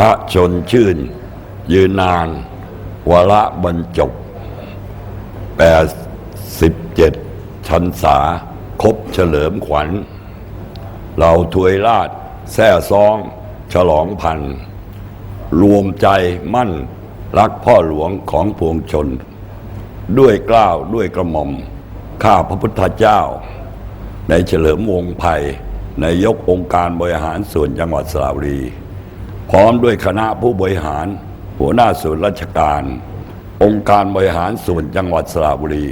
พระชนชื่น ยืนนานวาระบรรจบ87ชันษาครบเฉลิมขวัญ เราถวยราชแท่ซอง ฉลองพัน รวมใจมั่นรักพ่อหลวงของปวงชน ด้วยกล้าวด้วยกระหม่อม ข้าพระพุทธเจ้า ในเฉลิมวงไผ่ในยกองค์การบริหารส่วนจังหวัดสระบุรี พร้อมด้วยคณะผู้บริหาร หัวหน้าส่วนราชการ องค์การบริหารส่วนจังหวัดสระบุรี